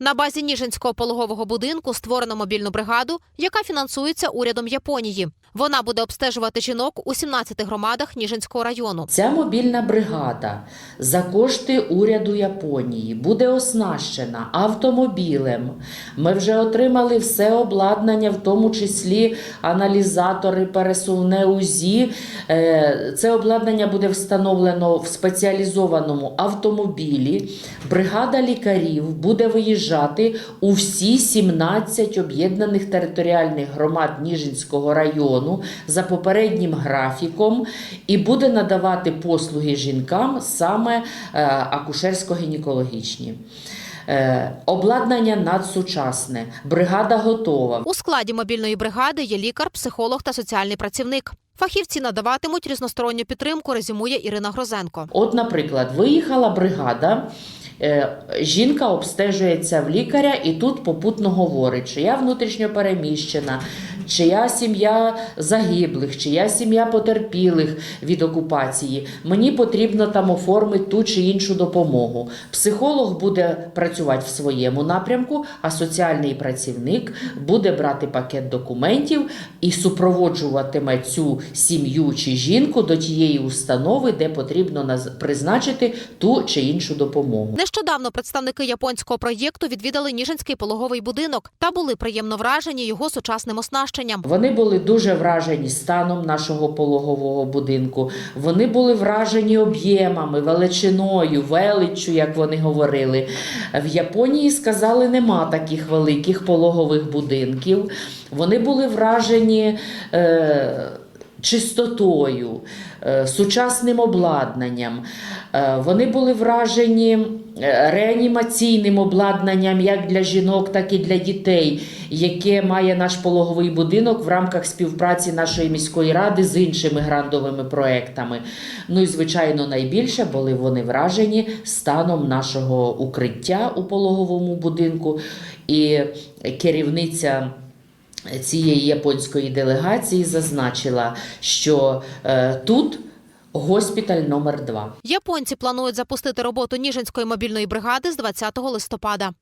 На базі Ніжинського пологового будинку створено мобільну бригаду, яка фінансується урядом Японії. Вона буде обстежувати жінок у 17 громадах Ніжинського району. Ця мобільна бригада за кошти уряду Японії буде оснащена автомобілем. Ми вже отримали все обладнання, в тому числі аналізатори, пересувне УЗІ. Е, Це обладнання буде встановлено в спеціалізованому автомобілі. Бригада лікарів буде виїжджати у всі 17 об'єднаних територіальних громад Ніжинського району за попереднім графіком і буде надавати послуги жінкам саме е, акушерсько-гінекологічні. Е, Обладнання надсучасне, бригада готова. У складі мобільної бригади є лікар, психолог та соціальний працівник. Фахівці надаватимуть різносторонню підтримку, резюмує Ірина Грозенко. От, наприклад, виїхала бригада. Е, Жінка обстежується в лікаря і тут попутно говорить, що я внутрішньо переміщена, чия сім'я загиблих, чия сім'я потерпілих від окупації. Мені потрібно там оформити ту чи іншу допомогу. Психолог буде працювати в своєму напрямку, а соціальний працівник буде брати пакет документів і супроводжуватиме цю сім'ю чи жінку до тієї установи, де потрібно призначити ту чи іншу допомогу. Нещодавно представники японського проєкту відвідали Ніжинський пологовий будинок та були приємно вражені його сучасним оснащенням. Вони були дуже вражені станом нашого пологового будинку. Вони були вражені об'ємами, величиною, величчю, як вони говорили. В Японії сказали, нема таких великих пологових будинків. Вони були вражені. Е- Чистотою, е, сучасним обладнанням. Е, Вони були вражені е, реанімаційним обладнанням як для жінок, так і для дітей, яке має наш пологовий будинок в рамках співпраці нашої міської ради з іншими грантовими проектами. Ну і звичайно, найбільше були вони вражені станом нашого укриття у пологовому будинку. І керівниця. Цієї японської делегації зазначила, що е, тут госпіталь номер 2 Японці планують запустити роботу Ніжинської мобільної бригади з 20 листопада.